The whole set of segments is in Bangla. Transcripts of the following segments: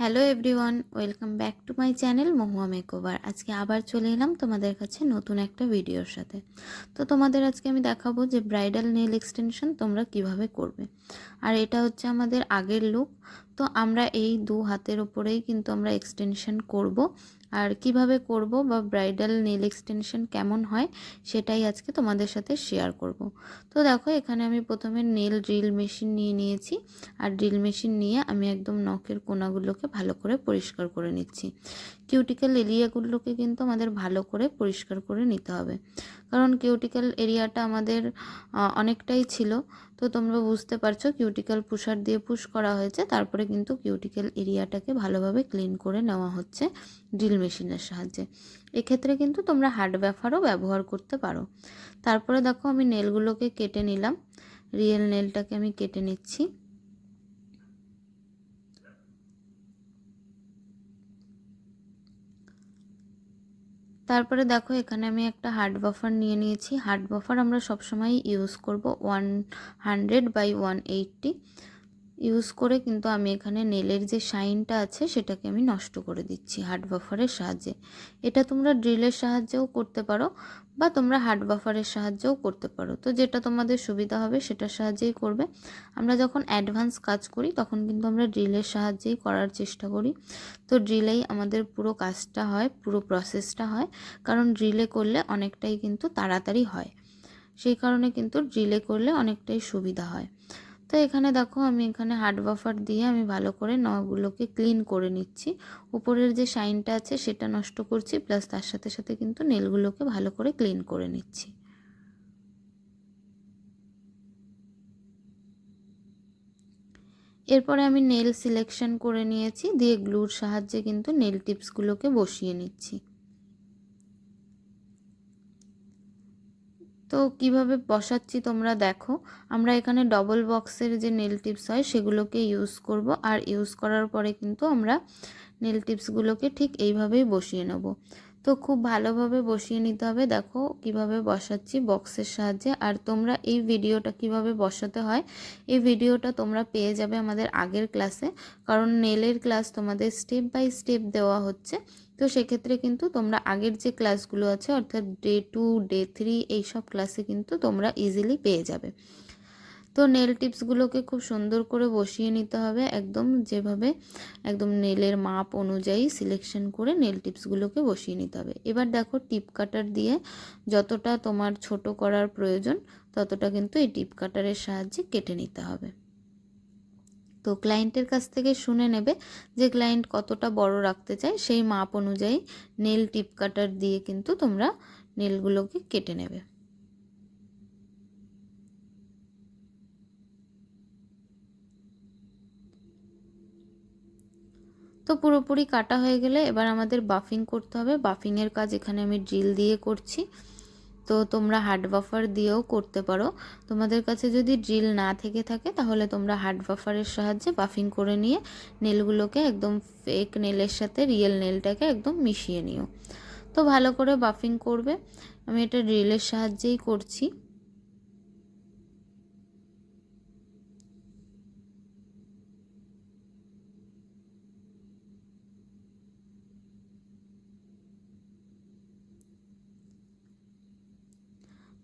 Hello everyone, welcome back to my channel Mahua makeover. আজকে আবার চলে এলাম তোমাদের কাছে নতুন একটা ভিডিওর সাথে। তো তোমাদের আজকে আমি দেখাবো যে ব্রাইডাল নেল এক্সটেনশন তোমরা কীভাবে করবে। আর এটা হচ্ছে আমাদের আগের লুক। তো আমরা এই দু হাতের ওপরেই কিন্তু আমরা এক্সটেনশন করব। আর কীভাবে করব বা ব্রাইডাল নেল এক্সটেনশন কেমন হয় সেটাই আজকে তোমাদের সাথে শেয়ার করব। তো দেখো, এখানে আমি প্রথমে নেল ড্রিল মেশিন নিয়ে নিয়েছি। আর ড্রিল মেশিন নিয়ে আমি একদম নখের কোনাগুলোকে ভালো করে পরিষ্কার করে নিচ্ছি। কিউটিক্যাল এরিয়াগুলোকে কিন্তু আমাদের ভালো করে পরিষ্কার করে নিতে হবে। কারণ কিউটিক্যাল এরিয়াটা আমাদের অনেকটাই ছিল। তো তোমরা বুঝতে পারছ কিউটিক্যাল পুষার দিয়ে পুশ করা হয়েছে, তারপরে কিন্তু কিউটিক্যাল এরিয়াটাকে ভালোভাবে ক্লিন করে নেওয়া হচ্ছে ড্রিল মেশিনের সাহায্যে। এক্ষেত্রে কিন্তু তোমরা হার্ড ব্যাফারও ব্যবহার করতে পারো। তারপরে দেখো আমি নেলগুলোকে কেটে নিলাম। রিয়েল নেলটাকে আমি কেটে নিচ্ছি। তারপরে দেখো এখানে আমি একটা হার্ড বাফার নিয়ে নিয়েছি। হার্ড বাফার আমরা সবসময় ইউজ করব one hundred by one eighty use করে কিন্তু আমি এখানে নেলের যে শাইনটা আছে, সেটাকে আমি নষ্ট করে দিচ্ছি হার্ড বাফারের সাহায্যে। এটা তোমরা ড্রিলের সাহায্যেও করতে পারো বা তোমরা হার্ড বাফারের সাহায্যেও করতে পারো। তো যেটা তোমাদের সুবিধা হবে সেটার সাহায্যেই করবে। আমরা যখন অ্যাডভান্স কাজ করি, তখন কিন্তু আমরা ড্রিলের সাহায্যেই করার চেষ্টা করি। তো ড্রিলেই আমাদের পুরো কাজটা হয়, পুরো প্রসেসটা হয়, কারণ ড্রিলে করলে অনেকটাই কিন্তু তাড়াতাড়ি হয়। সেই কারণে কিন্তু ড্রিলে করলে অনেকটাই সুবিধা হয়। তো এখানে দেখো আমি এখানে হার্ড বাফার দিয়ে আমি ভালো করে নগুলোকে ক্লিন করে নিচ্ছি। উপরের যে শাইনটা আছে সেটা নষ্ট করছি, প্লাস তার সাথে সাথে কিন্তু নেলগুলোকে ভালো করে ক্লিন করে নিচ্ছি। এরপরে আমি নেল সিলেকশন করে নিয়েছি, দিয়ে গ্লুর সাহায্যে কিন্তু নেল টিপসগুলোকে বসিয়ে নিচ্ছি। তো কীভাবে বসাচ্ছি তোমরা দেখো। আমরা এখানে ডবল বক্সের যে নেল টিপস হয় সেগুলোকে ইউজ করব আর ইউজ করার পরে কিন্তু আমরা নেল টিপসগুলোকে ঠিক এইভাবেই বসিয়ে নেব। তো খুব ভালোভাবে বসিয়ে নিতে হবে। দেখো কীভাবে বসাচ্ছি বক্সের সাহায্যে। আর তোমরা এই ভিডিওটা কীভাবে বসাতে হয়, এই ভিডিওটা তোমরা পেয়ে যাবে আমাদের আগের ক্লাসে। কারণ নেলের ক্লাস তোমাদের স্টেপ বাই স্টেপ দেওয়া হচ্ছে। তো সেক্ষেত্রে কিন্তু তোমরা আগের যে ক্লাসগুলো আছে, অর্থাৎ ডে টু, ডে থ্রি, এইসব ক্লাসে কিন্তু তোমরা ইজিলি পেয়ে যাবে। তো নেল টিপসগুলোকে খুব সুন্দর করে বসিয়ে নিতে হবে একদম যেভাবে একদম নেলের মাপ অনুযায়ী সিলেকশন করে নেল টিপসগুলোকে বসিয়ে নিতে হবে। এবার দেখো টিপ কাটার দিয়ে যতটা তোমার ছোট করার প্রয়োজন ততটা কিন্তু এই টিপ কাটারের সাহায্যে কেটে নিতে হবে। তো ক্লায়েন্টের কাছ থেকে শুনে নেবে যে ক্লায়েন্ট কতটা বড় রাখতে চায় সেই মাপ অনুযায়ী নেল টিপ কাটার দিয়ে কিন্তু তোমরা নেলগুলোকে কেটে নেবে। তো পুরোপুরি কাটা হয়ে গেলে এবার আমাদের বাফিং করতে হবে। বাফিংয়ের কাজ এখানে আমি ড্রিল দিয়ে করছি। তো তোমরা হার্ড বাফার দিয়েও করতে পারো। তোমাদের কাছে যদি ড্রিল না থেকে থাকে, তাহলে তোমরা হার্ড বাফারের সাহায্যে বাফিং করে নিয়ে নেলগুলোকে একদম ফেক নেলের সাথে রিয়েল নেলটাকে একদম মিশিয়ে নিও। তো ভালো করে বাফিং করবে। আমি এটা ড্রিলের সাহায্যেই করছি।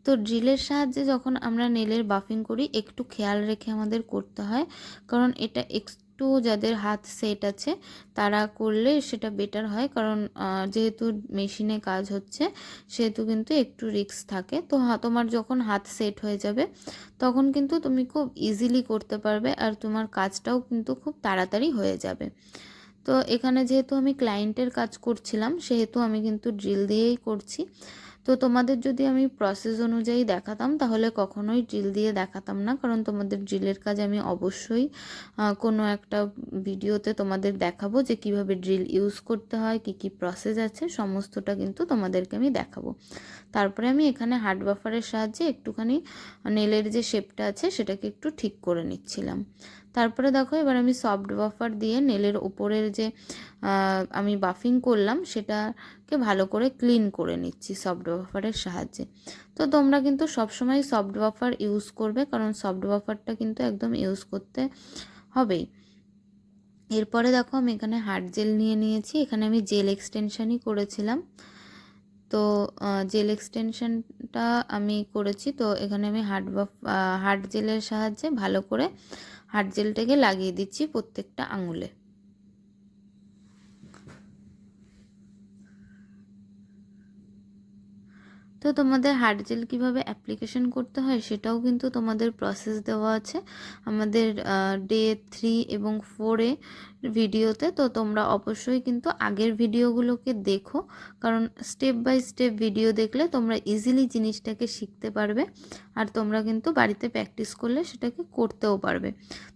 তো ড্রিলের সাহায্যে যখন আমরা নেলের বাফিং করি, একটু খেয়াল রেখে আমাদের করতে হয়। কারণ এটা একটু যাদের হাত সেট আছে, তারা করলে সেটা বেটার হয়। কারণ যেহেতু মেশিনে কাজ হচ্ছে, সেহেতু কিন্তু একটু রিক্স থাকে। তো তোমার যখন হাত সেট হয়ে যাবে, তখন কিন্তু তুমি খুব ইজিলি করতে পারবে আর তোমার কাজটাও কিন্তু খুব তাড়াতাড়ি হয়ে যাবে। তো এখানে যেহেতু আমি ক্লায়েন্টের কাজ করছিলাম, সেহেতু আমি কিন্তু ড্রিল দিয়েই করছি। তো তোমাদের যদি আমি প্রসেস অনুযায়ী দেখাতাম, তাহলে কখনোই ড্রিল দিয়ে দেখাতাম না। কারণ তোমাদের ড্রিলের কাজ আমি অবশ্যই কোনো একটা ভিডিওতে তোমাদের দেখাবো যে কীভাবে ড্রিল ইউজ করতে হয়, কি কি প্রসেস আছে, সমস্তটা কিন্তু তোমাদেরকে আমি দেখাবো। তারপরে আমি এখানে হার্ড বাফারের সাহায্যে একটুখানি নেলের যে শেপটা আছে, সেটাকে একটু ঠিক করে নিচ্ছিলাম। তারপরে দেখো এবার আমি সফট বাফার দিয়ে নেলের ওপরের যে আমি বাফিং করলাম সেটাকে ভালো করে ক্লিন করে নিচ্ছি সফট বাফারের সাহায্যে। তো তোমরা কিন্তু সবসময় সফট বাফার ইউজ করবে কারণ সফট বাফারটা কিন্তু একদম ইউজ করতে হবেই। এরপরে দেখো আমি এখানে হার্ড জেল নিয়ে নিয়েছি, এখানে আমি জেল এক্সটেনশানই করেছিলাম। তো জেল এক্সটেনশানটা আমি করেছি, তো এখানে আমি হার্ড হার্ড জেলের সাহায্যে ভালো করে হার্ড জেলটাকে লাগিয়ে দিচ্ছি প্রত্যেকটা আঙুলে। তো তোমাদের হার্ড জেল কীভাবে অ্যাপ্লিকেশন করতে হয় সেটাও কিন্তু তোমাদের প্রসেস দেওয়া আছে। আমাদের ডে থ্রি এবং ফোরে ভিডিওতে তো তোমরা অবশ্যই কিন্তু আগের ভিডিওগুলোকে দেখো। কারণ স্টেপ বাই স্টেপ ভিডিও দেখলে তোমরা ইজিলি জিনিসটাকে শিখতে পারবে আর তোমরা কিন্তু বাড়িতে প্র্যাকটিস করলে সেটাকে করতেও পারবে।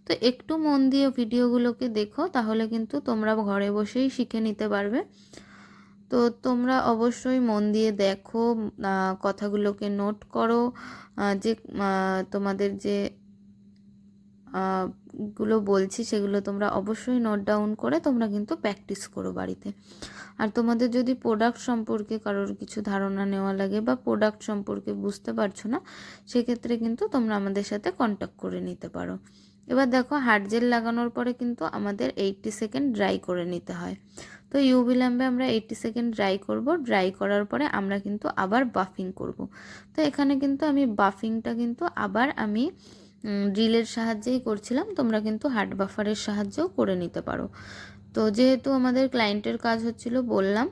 তো একটু মন দিয়ে ভিডিওগুলোকে দেখো তাহলে কিন্তু তোমরা ঘরে বসেই শিখে নিতে পারবে। তো তোমরা অবশ্যই মন দিয়ে দেখো কথাগুলোকে নোট করো যে তোমাদের যে গুলো বলছি সেগুলো তোমরা অবশ্যই নোট ডাউন করে তোমরা কিন্তু প্র্যাকটিস করো বাড়িতে। আর তোমাদের যদি প্রোডাক্ট সম্পর্কে কারোর কিছু ধারণা নেওয়া লাগে বা প্রোডাক্ট সম্পর্কে বুঝতে পারছ না, সেক্ষেত্রে কিন্তু তোমরা আমাদের সাথে কন্ট্যাক্ট করে নিতে পারো। এবার দেখো হার্ড জেল লাগানোর পরে কিন্তু আমাদের এইটটি সেকেন্ড ড্রাই করে নিতে হয়। তো ইউভি ল্যাম্পে আমরা এইটটি সেকেন্ড ড্রাই করব ড্রাই করার পরে আমরা কিন্তু আবার বাফিং করব। তো এখানে কিন্তু আমি বাফিংটা কিন্তু আবার আমি ড্রিলের সাহায্যেই করছিলাম, তোমরা কিন্তু হার্ড বাফারের সাহায্যেও করে নিতে পারো। তো যেহেতু আমাদের ক্লায়েন্টের কাজ হচ্ছিল বললাম,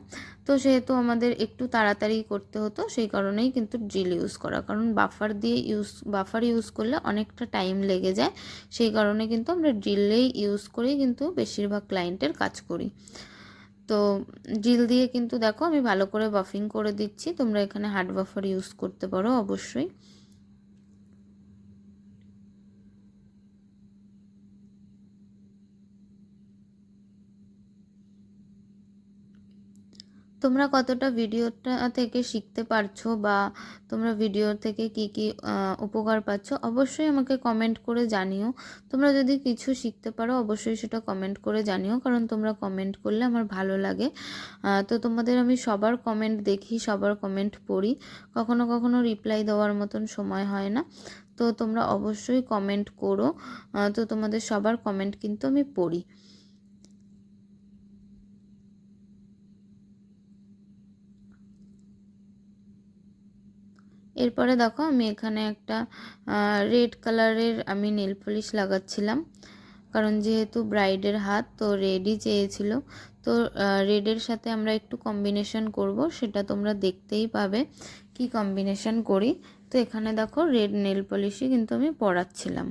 তো সেহেতু আমাদের একটু তাড়াতাড়ি করতে হতো, সেই কারণেই কিন্তু ড্রিল ইউজ করা। কারণ বাফার দিয়ে ইউজ বাফার ইউজ করলে অনেকটা টাইম লেগে যায়, সেই কারণে কিন্তু আমরা ড্রিলেই ইউজ করেই কিন্তু বেশিরভাগ ক্লায়েন্টের কাজ করি। তো ড্রিল দিয়ে কিন্তু দেখো আমি ভালো করে বাফিং করে দিচ্ছি, তোমরা এখানে হার্ড বাফার ইউজ করতে পারো অবশ্যই। তোমরা কতটা ভিডিওটা থেকে শিখতে পারছ বা তোমরা ভিডিও থেকে কি কি উপকার পাচ্ছ, অবশ্যই আমাকে কমেন্ট করে জানিও। তোমরা যদি কিছু শিখতে পারো, অবশ্যই সেটা কমেন্ট করে জানিও, কারণ তোমরা কমেন্ট করলে আমার ভালো লাগে। তো তোমাদের আমি সবার কমেন্ট দেখি, সবার কমেন্ট পড়ি। কখনো কখনো রিপ্লাই দেওয়ার মতন সময় হয় না। তো তোমরা অবশ্যই কমেন্ট করো। তো তোমাদের সবার কমেন্ট কিন্তু আমি পড়ি। এরপরে দেখো আমি এখানে একটা রেড কালারের আমি নেল পলিশ লাগাচ্ছিলাম। কারণ যেহেতু ব্রাইডের হাত, তো রেডই চেয়েছিল। তো রেডের সাথে আমরা একটু কম্বিনেশন করব, সেটা তোমরা দেখতেই পাবে কি কম্বিনেশন করি। তো এখানে দেখো রেড নেল পলিশই কিন্তু আমি পরাচ্ছিলাম।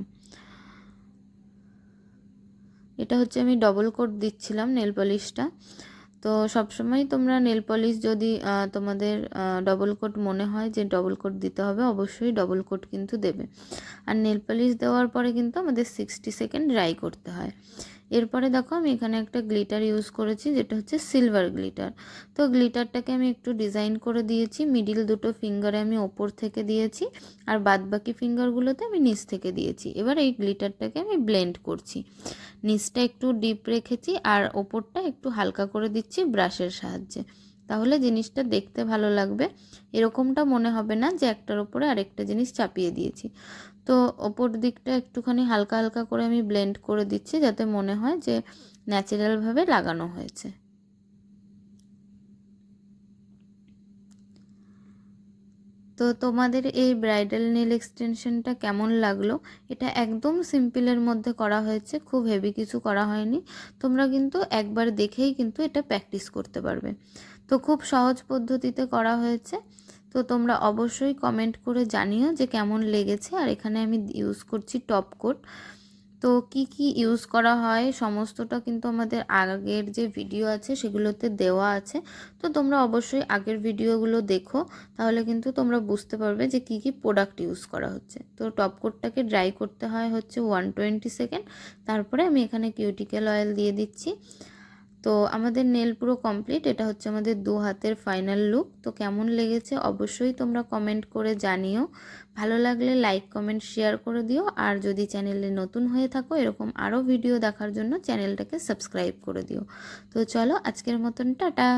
এটা হচ্ছে আমি ডবল কোট দিচ্ছিলাম নেল পলিশটা। তো সবসময় তোমরা নেল পলিশ যদি তোমাদের ডবল কোট মনে হয় যে ডবল কোট দিতে হবে, অবশ্যই ডবল কোট কিন্তু দেবে। আর নেল পলিশ দেওয়ার পরে কিন্তু আমাদের সিক্সটি সেকেন্ড ড্রাই করতে হয়। এরপরে দেখো আমি এখানে একটা গ্লিটার ইউজ করেছি, যেটা হচ্ছে সিলভার গ্লিটার তো গ্লিটারটাকে আমি একটু ডিজাইন করে দিয়েছি মিডিল দুটো ফিঙ্গারে আমি ওপর থেকে দিয়েছি, আর বাদ বাকি ফিঙ্গারগুলোতে আমি নিচ থেকে দিয়েছি। এবার এই গ্লিটারটাকে আমি ব্লেন্ড করছি। নিচটা একটু ডিপ রেখেছি আর ওপরটা একটু হালকা করে দিচ্ছি ব্রাশের সাহায্যে। তাহলে জিনিসটা দেখতে ভালো লাগবে। এরকমটা মনে হবে না যে একটার ওপরে আরেকটা জিনিস চাপিয়ে দিয়েছি। তো ওপর দিকটা একটুখানি হালকা হালকা করে আমি ব্লেন্ড করে দিচ্ছি যাতে মনে হয় যে ন্যাচারালভাবে লাগানো হয়েছে। তো তোমাদের এই ব্রাইডাল নেল এক্সটেনশনটা কেমন লাগল? এটা একদম সিম্পলের মধ্যে করা হয়েছে, খুব হেভি কিছু করা হয়নি। তোমরা কিন্তু একবার দেখেই কিন্তু এটা প্র্যাকটিস করতে পারবে। তো খুব সহজ পদ্ধতিতে করা হয়েছে। তো তোমরা অবশ্যই কমেন্ট করে জানিও যে কেমন লেগেছে। আর এখানে আমি ইউজ করছি টপ কোট তো কি কি ইউজ করা হয়? সমস্তটা কিন্তু আমাদের আগের যে ভিডিও আছে সেগুলোতে দেওয়া আছে। তো তোমরা অবশ্যই আগের ভিডিওগুলো দেখো, তাহলে কিন্তু তোমরা বুঝতে পারবে যে কি কি প্রোডাক্ট ইউজ করা হচ্ছে। তো টপ কোটটাকে ড্রাই করতে হয় হচ্ছে ওয়ান টোয়েন্টি সেকেন্ড তারপরে আমি এখানে কিউটিক্যাল অয়েল দিয়ে দিচ্ছি। তো আমাদের নেল পুরো কমপ্লিট এটা হচ্ছে আমাদের দু হাতের ফাইনাল লুক তো কেমন লেগেছে অবশ্যই তোমরা কমেন্ট করে জানিও। ভালো লাগলে লাইক কমেন্ট শেয়ার করে দিও, আর যদি চ্যানেলে নতুন হয়ে থাকো, এরকম আরও ভিডিও দেখার জন্য চ্যানেলটাকে সাবস্ক্রাইব করে দিও। তো চলো আজকের মতন, টাটা!